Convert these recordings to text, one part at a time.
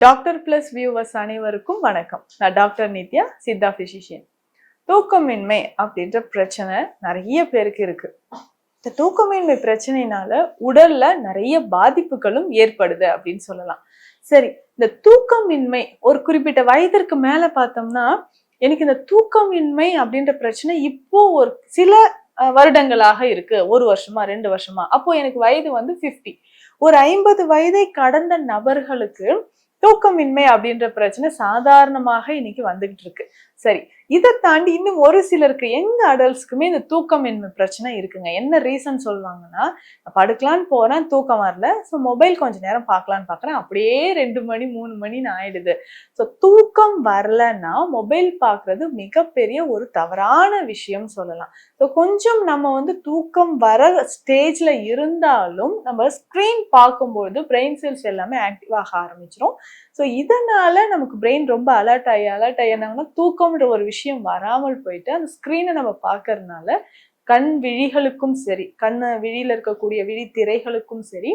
Doctor plus viewers அனைவருக்கும் வணக்கம். நான் டாக்டர் நித்யா சித்தா பிசிஷியன் தூக்கமின்மை அப்படின்ற பிரச்சனை நிறைய பேருக்கு இருக்கு. இந்த தூக்கமின்மை பிரச்சனைனால உடல்ல நிறைய பாதிப்புகளும் ஏற்படுது அப்படின்னு சொல்லலாம். சரி இந்த தூக்கமின்மை ஒரு குறிப்பிட்ட வயதிற்கு மேல பார்த்தோம்னா எனக்கு இந்த தூக்கமின்மை அப்படின்ற பிரச்சனை இப்போ ஒரு சில வருடங்களாக இருக்கு. ஒரு வருஷமா ரெண்டு வருஷமா. அப்போ எனக்கு வயது வந்து 50 ஒரு ஐம்பது வயதை கடந்த நபர்களுக்கு தூக்கமின்மை அப்படின்ற பிரச்சனை சாதாரணமாக இன்னைக்கு வந்துகிட்டு இருக்கு. சரி இதை தாண்டி இன்னும் ஒரு சிலருக்கு எங்க அடல்ட்ஸ்க்குமே இந்த தூக்கமின்மை பிரச்சனை இருக்குங்க. என்ன ரீசன் சொல்லுவாங்கன்னா படுக்கலான்னு போறேன் தூக்கம் வரல. ஸோ மொபைல் கொஞ்ச நேரம் பார்க்கலான்னு பார்க்குறேன். அப்படியே ரெண்டு மணி மூணு மணின்னு ஆயிடுது. ஸோ தூக்கம் வரலன்னா மொபைல் பார்க்கறது மிகப்பெரிய ஒரு தவறான விஷயம் சொல்லலாம். ஸோ கொஞ்சம் நம்ம வந்து தூக்கம் வர ஸ்டேஜ்ல இருந்தாலும் நம்ம ஸ்க்ரீன் பார்க்கும்போது பிரெயின் செல்ஸ் எல்லாமே ஆக்டிவ் ஆக ஆரம்பிச்சிடும் ஸோ இதனால் நமக்கு பிரெயின் ரொம்ப அலர்ட் ஆகி அலர்ட் ஆகி என்னாங்கன்னா தூக்கம்ன்ற ஒரு விஷயம் வராமல் போயிட்டு அந்த ஸ்க்ரீனை நம்ம பார்க்கறதுனால கண் விழிகளுக்கும் சரி கண் விழியில் இருக்கக்கூடிய விழி திரைகளுக்கும் சரி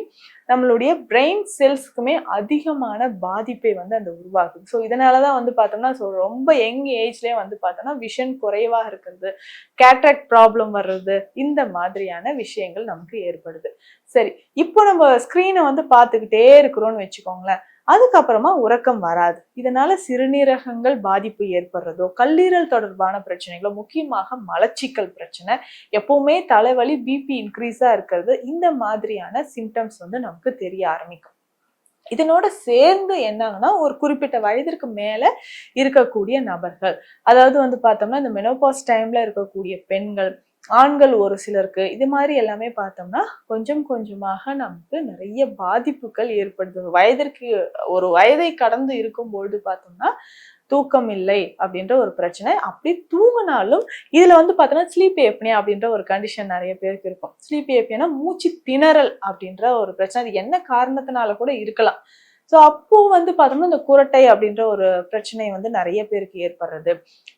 நம்மளுடைய பிரெயின் செல்ஸ்க்குமே அதிகமான பாதிப்பை வந்து அந்த உருவாகுது ஸோ இதனாலதான் வந்து பார்த்தோம்னா ஸோ ரொம்ப யங் ஏஜ்லேயே வந்து பார்த்தோம்னா விஷன் குறைவாக இருக்கிறது கேட்ராக்ட் ப்ராப்ளம் வர்றது இந்த மாதிரியான விஷயங்கள் நமக்கு ஏற்படுது. சரி இப்போ நம்ம ஸ்க்ரீனை வந்து பார்த்துக்கிட்டே இருக்கிறோன்னு வச்சுக்கோங்களேன். அதுக்கப்புறமா உறக்கம் வராது. இதனால சிறுநீரகங்கள் பாதிப்பு ஏற்படுறதோ கல்லீரல் தொடர்பான பிரச்சனைகளோ முக்கியமாக மலச்சிக்கல் பிரச்சனை எப்பவுமே தலைவலி பிபி இன்க்ரீஸா இருக்கிறது. இந்த மாதிரியான சிம்டம்ஸ் வந்து நமக்கு தெரிய ஆரம்பிக்கும். இதனோட சேர்ந்து என்னங்கன்னா ஒரு குறிப்பிட்ட வயதிற்கு மேல இருக்கக்கூடிய நபர்கள். அதாவது வந்து பார்த்தோம்னா இந்த மெனோபாஸ் டைம்ல இருக்கக்கூடிய பெண்கள் ஆண்கள் ஒரு சிலருக்கு இது மாதிரி எல்லாமே பார்த்தோம்னா கொஞ்சம் கொஞ்சமாக நமக்கு நிறைய பாதிப்புகள் ஏற்படுது. வயதிற்கு ஒரு வயதை கடந்து இருக்கும்பொழுது பார்த்தோம்னா தூக்கம் இல்லை அப்படின்ற ஒரு பிரச்சனை. அப்படி தூங்கினாலும் இதுல வந்து பார்த்தோன்னா ஸ்லீப் ஏப்னியா அப்படின்ற ஒரு கண்டிஷன் நிறைய பேருக்கு இருக்கும். ஸ்லீப் ஏப்னியானா மூச்சு திணறல் அப்படின்ற ஒரு பிரச்சனை. அது என்ன காரணத்தினால கூட இருக்கலாம். ஸோ அப்போ வந்து பார்த்தோம்னா இந்த குரட்டை அப்படின்ற ஒரு பிரச்சனை வந்து நிறைய பேருக்கு ஏற்படுறது.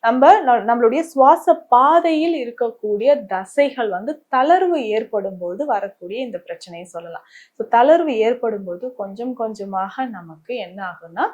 நம்ம நம்மளுடைய சுவாச பாதையில் இருக்கக்கூடிய தசைகள் வந்து தளர்வு ஏற்படும் போது வரக்கூடிய இந்த பிரச்சனையை சொல்லலாம். ஸோ தளர்வு ஏற்படும் போது கொஞ்சம் கொஞ்சமாக நமக்கு என்ன ஆகும்னா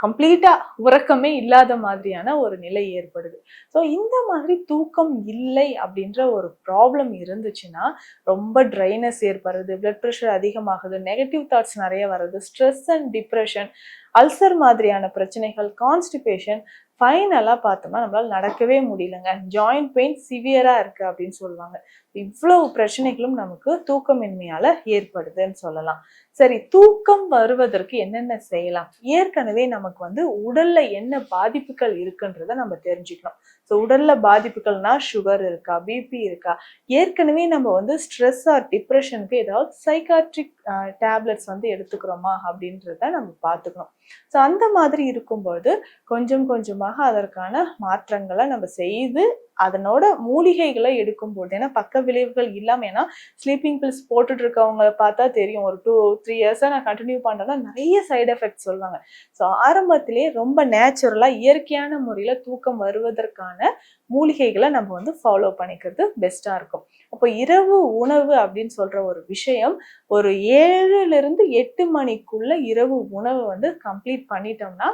கம்ப்ளீட்டாக உறக்கமே இல்லாத மாதிரியான ஒரு நிலை ஏற்படுது. ஸோ இந்த மாதிரி தூக்கம் இல்லை அப்படின்ற ஒரு ப்ராப்ளம் இருந்துச்சுன்னா ரொம்ப ட்ரைனஸ் ஏற்படுறது பிளட் ப்ரெஷர் அதிகமாகுது நெகட்டிவ் தாட்ஸ் நிறைய வருது ஸ்ட்ரெஸ் அண்ட் டிப்ரெஷன் அல்சர் மாதிரியான பிரச்சனைகள் கான்ஸ்டிபேஷன் ஃபைனலாக பார்த்தோம்னா நம்மளால நடக்கவே முடியலங்க. ஜாயிண்ட் பெயின் சிவியராக இருக்கு அப்படின்னு சொல்லுவாங்க. இவ்வளவு பிரச்சனைகளும் நமக்கு தூக்கமின்மையால ஏற்படுதுன்னு சொல்லலாம். சரி தூக்கம் வருவதற்கு என்னென்ன செய்யலாம்? ஏற்கனவே நமக்கு வந்து உடல்ல என்ன பாதிப்புகள் இருக்குன்றதை நம்ம தெரிஞ்சுக்கணும். ஸோ உடலில் பாதிப்புகள்னா சுகர் இருக்கா பிபி இருக்கா? ஏற்கனவே நம்ம வந்து ஸ்ட்ரெஸ் ஆர் டிப்ரெஷனுக்கு ஏதாவது சைக்காட்ரிக் டேப்லெட்ஸ் வந்து எடுத்துக்கிறோமா அப்படின்றத நம்ம பார்த்துக்கணும். ஸோ அந்த மாதிரி இருக்கும்போது கொஞ்சம் கொஞ்சமாக அதற்கான மாற்றங்களை நம்ம செய்து அதனோட மூலிகைகளை எடுக்கும்போது ஏன்னா பக்க விளைவுகள் இல்லாமல் ஏன்னா ஸ்லீப்பிங் பில்ஸ் போட்டுட்டு இருக்கவங்களை பார்த்தா தெரியும். ஒரு டூ த்ரீ இயர்ஸாக நான் கண்டினியூ பண்ணுறேன்னா நிறைய சைடு எஃபெக்ட்ஸ் சொல்லுவாங்க. ஸோ ஆரம்பத்திலேயே ரொம்ப நேச்சுரலாக இயற்கையான முறையில் தூக்கம் வருவதற்கான மூலிகைகளை நம்ம வந்து ஃபாலோ பண்ணிக்கிறது பெஸ்ட்டாக இருக்கும். அப்போ இரவு உணவு அப்படின்னு சொல்ற ஒரு விஷயம் ஒரு ஏழுல இருந்து எட்டு மணிக்குள்ள இரவு உணவு வந்து கம்ப்ளீட் பண்ணிட்டோம்னா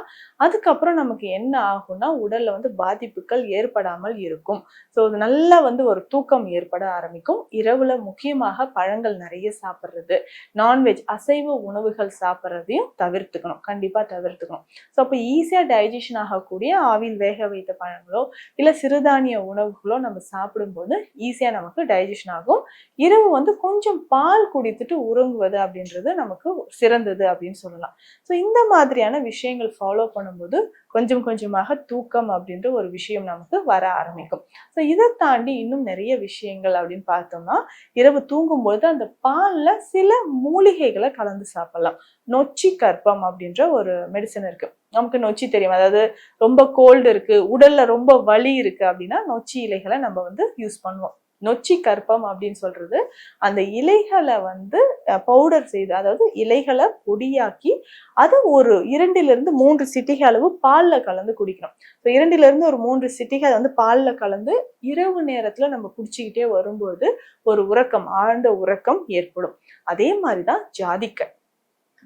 அதுக்கப்புறம் நமக்கு என்ன ஆகும்னா உடல்ல வந்து பாதிப்புகள் ஏற்படாமல் இருக்கும். ஸோ நல்லா வந்து ஒரு தூக்கம் ஏற்பட ஆரம்பிக்கும். இரவுல முக்கியமாக பழங்கள் நிறைய சாப்பிட்றது. நான்வெஜ் அசைவ உணவுகள் சாப்பிட்றதையும் தவிர்த்துக்கணும். கண்டிப்பா தவிர்த்துக்கணும். ஸோ அப்போ ஈஸியா டைஜஷன் ஆகக்கூடிய ஆவியில் வேக வைத்த பழங்களோ இல்லை சிறுதானிய உணவுகளோ நம்ம சாப்பிடும்போது ஈஸியாக நமக்கு டைஜஷன் ஆகும். இரவு வந்து கொஞ்சம் பால் குடித்துட்டு உறங்குவது அப்படின்றது நமக்கு சிறந்தது அப்படின்னு சொல்லலாம். ஸோ இந்த மாதிரியான விஷயங்கள் ஃபாலோ பண்ணும்போது கொஞ்சம் கொஞ்சமாக தூக்கம் அப்படின்ற ஒரு விஷயம் நமக்கு வர ஆரம்பிக்கும். ஸோ இதை தாண்டி இன்னும் நிறைய விஷயங்கள் அப்படின்னு பார்த்தோம்னா இரவு தூங்கும்பொழுது அந்த பாலில் சில மூலிகைகளை கலந்து சாப்பிடலாம். நொச்சி கற்பம் அப்படின்ற ஒரு மெடிசன் இருக்குது நமக்கு நொச்சி தெரியும். அதாவது ரொம்ப கோல்டு இருக்கு உடல்ல ரொம்ப வலி இருக்கு அப்படின்னா நொச்சி இலைகளை நம்ம வந்து யூஸ் பண்ணுவோம். நொச்சி கற்பம் அப்படின்னு சொல்றது அந்த இலைகளை வந்து பவுடர் செய்து அதாவது இலைகளை பொடியாக்கி அதை ஒரு இரண்டிலிருந்து மூன்று சிட்டிகை அளவு பாலில் கலந்து குடிக்கணும் ஸோ இரண்டிலிருந்து இருந்து ஒரு மூன்று சிட்டிகை அதை வந்து பாலில் கலந்து இரவு நேரத்தில் நம்ம குடிச்சிக்கிட்டே வரும்போது ஒரு உறக்கம் ஆழ்ந்த உறக்கம் ஏற்படும். அதே மாதிரி தான் ஜாதிக்காய்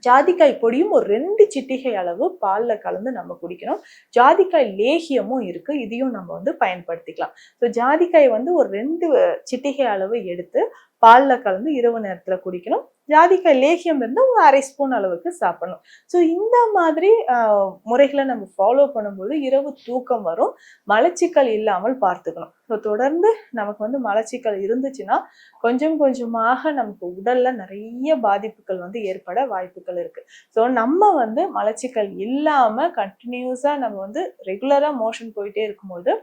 ஜாதிக்காய் பொடியும் ஒரு ரெண்டு சிட்டிகை அளவு பால்ல கலந்து நம்ம குடிக்கணும். ஜாதிக்காய் லேகியமும் இருக்கு. இதையும் நம்ம வந்து பயன்படுத்திக்கலாம். ஸோ ஜாதிக்காய் வந்து ஒரு ரெண்டு சிட்டிகை அளவு எடுத்து பால்ல கலந்து இரவு நேரத்தில் குடிக்கணும். ஜாதிக்காய் லேகியம் இருந்து ஒரு அரை ஸ்பூன் அளவுக்கு சாப்பிடணும். ஸோ இந்த மாதிரி முறைகளை நம்ம ஃபாலோ பண்ணும்போது இரவு தூக்கம் வரும். மலச்சிக்கல் இல்லாமல் பார்த்துக்கணும். ஸோ தொடர்ந்து நமக்கு வந்து மலச்சிக்கல் இருந்துச்சுன்னா கொஞ்சம் கொஞ்சமாக நமக்கு உடல்ல நிறைய பாதிப்புகள் வந்து ஏற்பட வாய்ப்புகள் இருக்கு. ஸோ நம்ம வந்து மலச்சிக்கல் இல்லாம கண்டினியூஸா நம்ம வந்து ரெகுலரா மோஷன் போயிட்டே இருக்கும்போது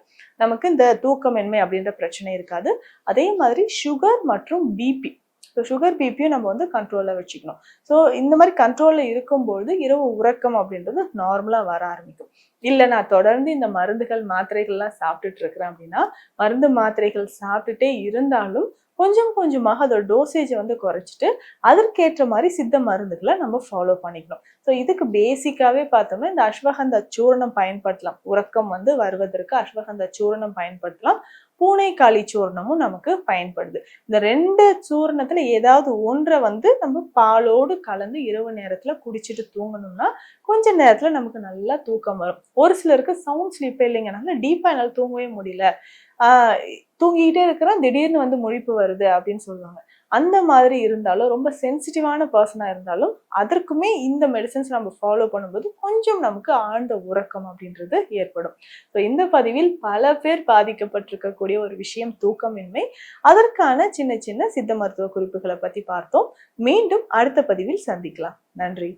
நமக்கு இந்த தூக்கமின்மை அப்படின்ற பிரச்சனை இருக்காது. அதே மாதிரி சுகர் மற்றும் பிபி ஸோ சுகர் பிபியும் நம்ம வந்து கண்ட்ரோலில் வச்சுக்கணும். ஸோ இந்த மாதிரி கண்ட்ரோலில் இருக்கும்பொழுது இரவு உறக்கம் அப்படின்றது நார்மலாக வர ஆரம்பிக்கும். இல்லை நான் தொடர்ந்து இந்த மருந்துகள் மாத்திரைகள்லாம் சாப்பிட்டுட்டு இருக்கிறேன் அப்படின்னா மருந்து மாத்திரைகள் சாப்பிட்டுட்டே இருந்தாலும் கொஞ்சம் கொஞ்சமாக அதோட டோசேஜை வந்து குறைச்சிட்டு அதற்கேற்ற மாதிரி சித்த மருந்துகளை நம்ம ஃபாலோ பண்ணிக்கணும். ஸோ இதுக்கு பேசிக்காவே பார்த்தோம்னா இந்த அஸ்வகந்தா சூரணம் பயன்படுத்தலாம். உறக்கம் வந்து வருவதற்கு அஸ்வகந்தா சூரணம் பயன்படுத்தலாம். பூனைக்காளி சூர்ணமும் நமக்கு பயன்படுது. இந்த ரெண்டு சூர்ணத்துல ஏதாவது ஒன்றை வந்து நம்ம பாலோடு கலந்து இரவு நேரத்துல குடிச்சிட்டு தூங்கணும்னா கொஞ்ச நேரத்துல நமக்கு நல்லா தூக்கம் வரும். ஒரு சிலருக்கு சவுண்ட் ஸ்லீப்பே இல்லைங்கனால டீப்பா என்னால் தூங்கவே முடியல. ஆஹ் தூங்கிக்கிட்டே இருக்கிறேன் திடீர்னு வந்து முழிப்பு வருது அப்படின்னு சொல்லுவாங்க. அந்த மாதிரி இருந்தாலும் ரொம்ப சென்சிட்டிவான பர்சனாக இருந்தாலும் அதற்குமே இந்த மெடிசன்ஸ் நம்ம ஃபாலோ பண்ணும்போது கொஞ்சம் நமக்கு ஆழ்ந்த உறக்கம் அப்படின்றது ஏற்படும். ஸோ இந்த பதிவில் பல பேர் பாதிக்கப்பட்டிருக்கக்கூடிய ஒரு விஷயம் தூக்கமின்மை. அதற்கான சின்ன சின்ன சித்த மருத்துவ குறிப்புகளை பற்றி பார்த்தோம். மீண்டும் அடுத்த பதிவில் சந்திக்கலாம். நன்றி.